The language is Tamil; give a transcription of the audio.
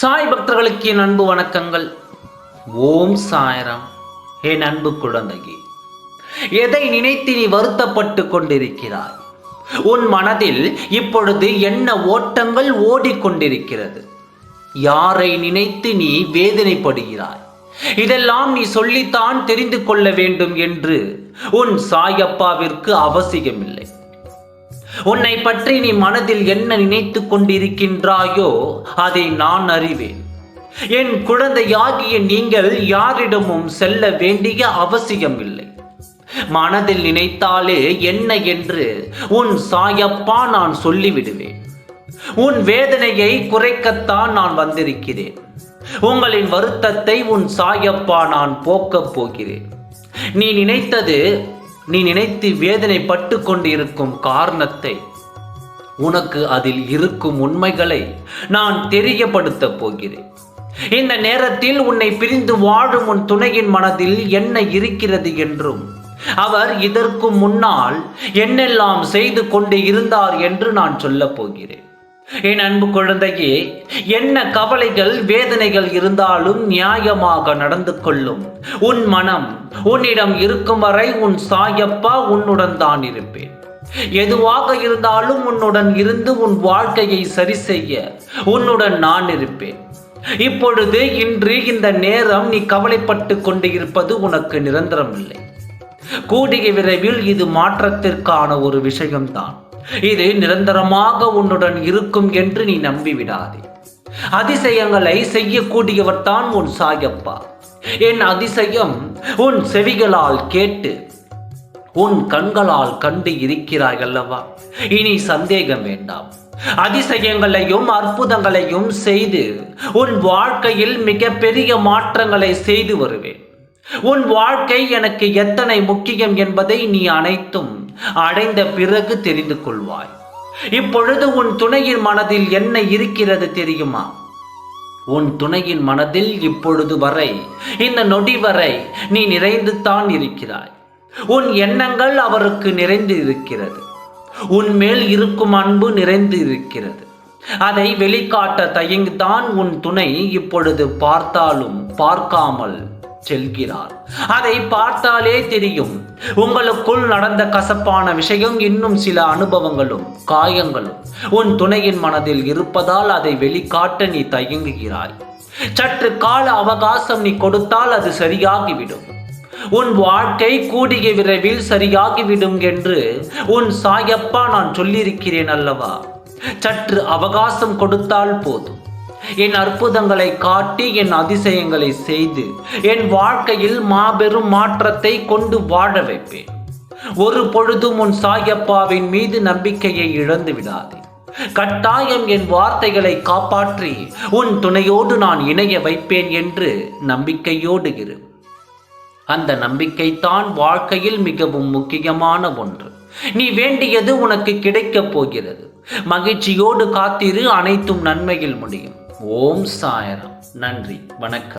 சாய் பக்தர்களுக்கு என் அன்பு வணக்கங்கள். ஓம் சாயரம். என் அன்பு குழந்தையே எதை நினைத்து நீ வருத்தப்பட்டு கொண்டிருக்கிறாய்? உன் மனதில் இப்பொழுது என்ன ஓட்டங்கள் ஓடிக்கொண்டிருக்கிறது? யாரை நினைத்து நீ வேதனைப்படுகிறாய்? இதெல்லாம் நீ சொல்லித்தான் தெரிந்து கொள்ள வேண்டும் என்று உன் சாயப்பாவிற்கு அவசியமில்லை. உன்னை பற்றி நீ மனதில் என்ன நினைத்து கொண்டிருக்கின்றாயோ அதை நான் அறிவேன். என் குழந்தையாகிய நீங்கள் யாரிடமும் செல்ல வேண்டிய அவசியமில்லை. மனதில் நினைத்தாலே என்ன என்று உன் சாயப்பா நான் சொல்லிவிடுவேன். உன் வேதனையை குறைக்கத்தான் நான் வந்திருக்கிறேன். உங்களின் வருத்தத்தை உன் சாயப்பா நான் போக்கப் போகிறேன். நீ நினைத்தது நீ நினைத்து வேதனைப்பட்டு கொண்டிருக்கும் காரணத்தை உனக்கு அதில் இருக்கும் உண்மைகளை நான் தெரியப்படுத்தப் போகிறேன். இந்த நேரத்தில் உன்னை பிரிந்து வாழும் உன் துணையின் மனதில் என்ன இருக்கிறது என்றும் அவர் இதற்கு முன்னால் என்னெல்லாம் செய்து கொண்டு இருந்தார் என்று நான் சொல்லப் போகிறேன். என் அன்பு குழந்தையே என்ன கவலைகள் வேதனைகள் இருந்தாலும் நியாயமாக நடந்து கொள்ளும். உன் மனம் உன்னிடம் இருக்கும் வரை உன் சாயப்பா உன்னுடன் தான் இருப்பேன். எதுவாக இருந்தாலும் உன்னுடன் இருந்து உன் வாழ்க்கையை சரி செய்ய உன்னுடன் நான் இருப்பேன். இப்பொழுது இன்று இந்த நேரம் நீ கவலைப்பட்டு கொண்டு இருப்பது உனக்கு நிரந்தரமில்லை. கூடிய விரைவில் இது மாற்றத்திற்கான ஒரு விஷயம்தான். இது நிரந்தரமாக உன்னுடன் இருக்கும் என்று நீ நம்பிவிடாதே. அதிசயங்களை செய்யக்கூடியவர் தான் உன் சாயப்பா. என் அதிசயம் உன் செவிகளால் கேட்டு உன் கண்களால் கண்டு இருக்கிறாய் அல்லவா இனி சந்தேகம் வேண்டாம். அதிசயங்களையும் அற்புதங்களையும் செய்து உன் வாழ்க்கையில் மிகப்பெரிய மாற்றங்களை செய்து வருவேன். உன் வாழ்க்கை எனக்கு எத்தனை முக்கியம் என்பதை நீ அனைத்தும் அடைந்த பிறகு தெரிந்து கொள்வாய். இப்பொழுது உன் துணையின் மனதில் என்ன இருக்கிறது தெரியுமா? உன் துணையின் மனதில் இப்பொழுது வரை இந்த நொடி வரை நீ நிறைந்து தான் இருக்கிறாய். உன் எண்ணங்கள் அவருக்கு நிறைந்து இருக்கிறது. உன் மேல் இருக்கும் அன்பு நிறைந்து இருக்கிறது. அதை வெளிக்காட்ட தயங்குதான் உன் துணை இப்பொழுது பார்த்தாலும் பார்க்காமல் செல்கிறார். அதை பார்த்தாலே தெரியும் உங்களுக்குள் நடந்த கசப்பான விஷயம் இன்னும் சில அனுபவங்களும் காயங்களும் உன் துணையின் மனதில் இருப்பதால் அதை வெளிக்காட்ட நீ தயங்குகிறாய். சற்று கால அவகாசம் நீ கொடுத்தால் அது சரியாகிவிடும். உன் வாழ்க்கை கூடிய விரைவில் சரியாகிவிடும் என்று உன் சாயப்பா நான் சொல்லியிருக்கிறேன் அல்லவா? சற்று அவகாசம் கொடுத்தால் போதும். என் அற்புதங்களை காட்டி என் அதிசயங்களை செய்து என் வாழ்க்கையில் மாபெரும் மாற்றத்தை கொண்டு வாழ வைப்பேன். ஒரு பொழுதும் உன் சாயப்பாவின் மீது நம்பிக்கையை இழந்து விடாதே. கட்டாயம் என் வார்த்தைகளை காப்பாற்றி உன் துணையோடு நான் இணைய வைப்பேன் என்று நம்பிக்கையோடு இரு. அந்த நம்பிக்கைத்தான் வாழ்க்கையில் மிகவும் முக்கியமான ஒன்று. நீ வேண்டியது உனக்கு கிடைக்கப் போகிறது. மகிழ்ச்சியோடு காத்திரு அனைத்தும் நன்மையில் முடியும். ஓம் சாயரம். நன்றி. வணக்கம்.